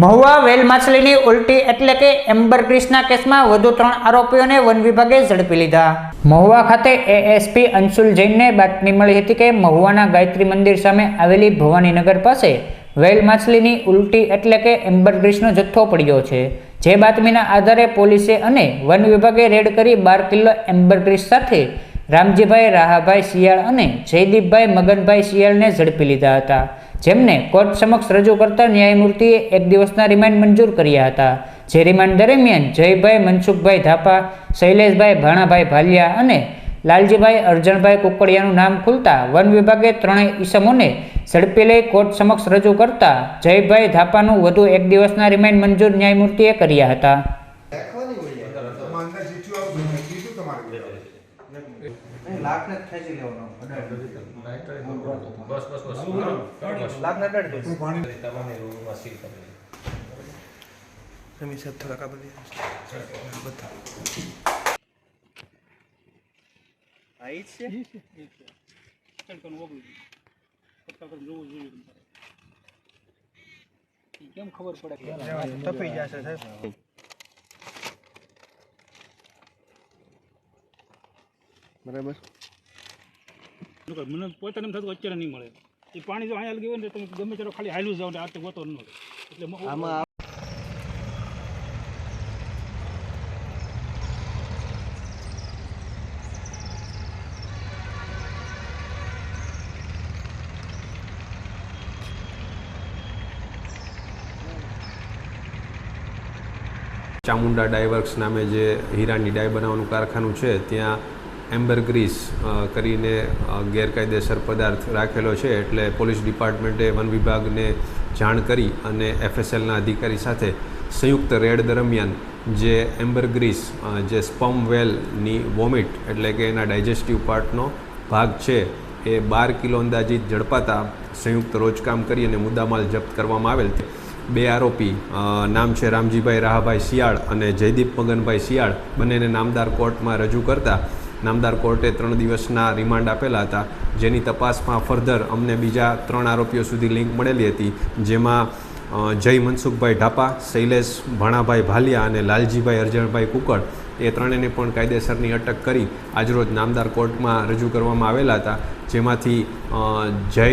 મહુવા વેલ માછલીની ઉલટી એટલે કે એમ્બરગ્રીસના કેસમાં વધુ ત્રણ આરોપીઓને વન વિભાગે ઝડપી લીધા. મહુવા ખાતે એએસપી અંશુલ જૈનને બાતમી મળી હતી કે મહુવાના ગાયત્રી મંદિર સામે આવેલી ભવાનીનગર પાસે વેલ માછલીની ઉલટી એટલે કે એમ્બરગ્રીસનો જથ્થો પડ્યો છે. જે બાતમીના આધારે પોલીસે અને વન વિભાગે રેડ કરી બાર કિલો એમ્બરગ્રીસ સાથે રામજીભાઈ રાહાભાઈ શિયાળ અને જયદીપભાઈ મગનભાઈ શિયાળને ઝડપી લીધા હતા. જેમને કોર્ટ સમક્ષ રજૂ કરતા ન્યાયમૂર્તિએ એક દિવસના રિમાન્ડ મંજૂર કર્યા હતા જે રિમાન્ડ દરમિયાન જયભાઈ મનસુખભાઈ ધાપા શૈલેષભાઈ ભાણાભાઈ ભાલિયા અને લાલજીભાઈ અર્જણભાઈ કુકડિયાનું નામ ખુલતા વન વિભાગે ત્રણેય ઈસમોને ઝડપી લઈ કોર્ટ સમક્ષ રજૂ કરતા જયભાઈ ધાપાનું વધુ એક દિવસના રિમાન્ડ મંજૂર ન્યાયમૂર્તિએ કર્યા હતા. લાખ જ ખેંચી લેવાનો. બસ બસ બસ. લાખને અડાડી દઈશ. કોઈ પાણી તમામે રૂમમાં સીલ કરી રમી સાહેબ થોડાક આ બધી કેમ ખબર પડે? તપી જશે સાહેબ. બરાબર. મને પોતાને એમ થતું અત્યારે નહીં મળે. એ પાણી જો અહીંયા ગયું ને તમે ગમે ત્યારે ખાલી હાલ્યું જાવ ને આ તે ગોતો ન એટલે આમાં ચામુંડા ડાયવર્ક્સ નામે જે હીરાની ડાય બનાવવાનું કારખાનું છે ત્યાં એમ્બરગ્રીસ કરીને ગેરકાયદેસર પદાર્થ રાખેલો છે એટલે પોલીસ ડિપાર્ટમેન્ટે વન વિભાગને જાણ કરી અને એફએસએલના અધિકારી સાથે સંયુક્ત રેડ દરમિયાન જે એમ્બરગ્રીસ જે સ્પમ વેલની વોમિટ એટલે કે એના ડાયજેસ્ટિવ પાર્ટનો ભાગ છે, એ બાર કિલો અંદાજિત ઝડપાતા સંયુક્ત રોજકામ કરી અને મુદ્દામાલ જપ્ત કરવામાં આવેલ બે આરોપી નામ છે રામજીભાઈ રાહાભાઈ શિયાળ અને જયદીપ મગનભાઈ શિયાળ બંનેને નામદાર કોર્ટમાં રજૂ કરતા નામદાર કોર્ટે ત્રણ દિવસના રિમાન્ડ આપેલા હતા. જેની તપાસમાં ફર્ધર અમને બીજા ત્રણ આરોપીઓ સુધી લિંક મળેલી હતી, જેમાં જય મનસુખભાઈ ઢાપા, શૈલેષ ભાણાભાઈ ભાલિયા અને લાલજીભાઈ અરજણભાઈ કુકડ. એ ત્રણેયને પણ કાયદેસરની અટક કરી આજરોજ નામદાર કોર્ટમાં રજૂ કરવામાં આવેલા હતા. જેમાંથી જય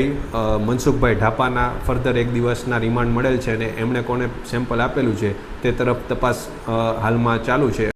મનસુખભાઈ ઢાપાના ફર્ધર એક દિવસના રિમાન્ડ મળેલ છે અને એમણે કોને સેમ્પલ આપેલું છે તે તરફ તપાસ હાલમાં ચાલુ છે.